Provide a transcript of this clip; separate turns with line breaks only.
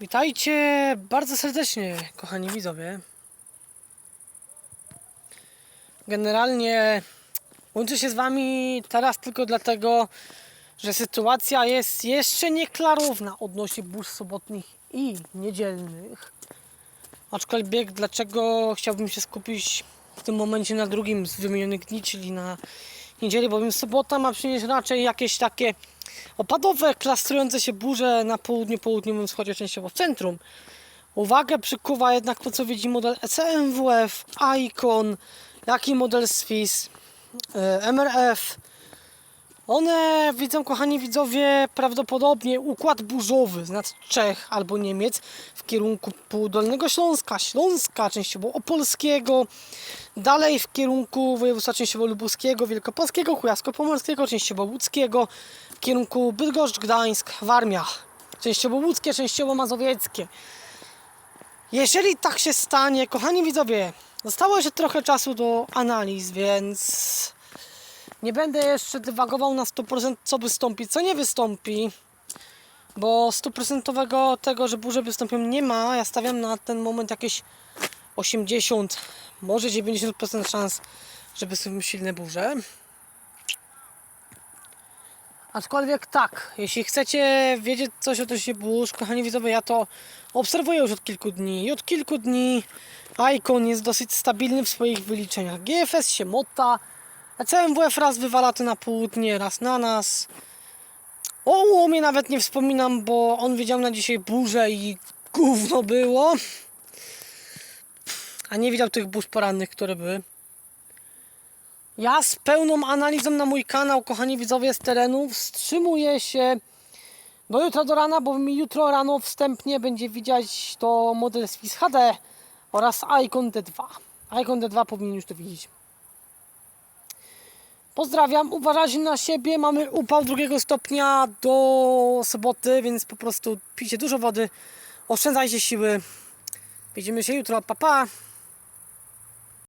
Witajcie bardzo serdecznie, kochani widzowie. Generalnie łączę się z Wami teraz tylko dlatego, że sytuacja jest jeszcze nieklarowna odnośnie burz sobotnich i niedzielnych. Aczkolwiek dlaczego chciałbym się skupić w tym momencie na drugim z wymienionych dni, czyli na niedzieli, bowiem sobota ma przynieść raczej jakieś takie opadowe, klastrujące się burze na południu, południowym wschodzie, częściowo w centrum. Uwagę przykuwa jednak to, co widzi model ECMWF, Icon, jak i model Swiss, e, MRF. One widzą, kochani widzowie, prawdopodobnie układ burzowy z nad Czech albo Niemiec w kierunku Półdolnego Śląska, Śląska, częściowo Opolskiego, dalej w kierunku województwa częściowo lubuskiego, wielkopolskiego, kujawsko-pomorskiego, częściowo łódzkiego, w kierunku Bydgoszcz, Gdańsk, Warmia, częściowo łódzkie, częściowo mazowieckie. Jeżeli tak się stanie, kochani widzowie, zostało jeszcze trochę czasu do analiz, więc nie będę jeszcze dywagował na 100% co wystąpi, co nie wystąpi, bo stuprocentowego tego, że burze wystąpią nie ma. Ja stawiam na ten moment jakieś 80, może 90% szans, że wystąpią silne burze. Aczkolwiek tak, jeśli chcecie wiedzieć coś o się burz, kochani widzowie, ja to obserwuję już od kilku dni i od kilku dni Icon jest dosyć stabilny w swoich wyliczeniach. GFS się mota, a CMWF raz wywala to na południe, raz na nas. O łomie nawet nie wspominam, bo on wiedział na dzisiaj burzę i gówno było. A nie widział tych burz porannych, które były. Ja z pełną analizą na mój kanał, kochani widzowie z terenu, wstrzymuję się do jutra do rana, bo mi jutro rano wstępnie będzie widzieć to model Swiss HD oraz Icon D2. Icon D2 powinien już to widzieć. Pozdrawiam, uważajcie na siebie, mamy upał drugiego stopnia do soboty, więc po prostu pijcie dużo wody, oszczędzajcie siły. Widzimy się jutro, pa pa!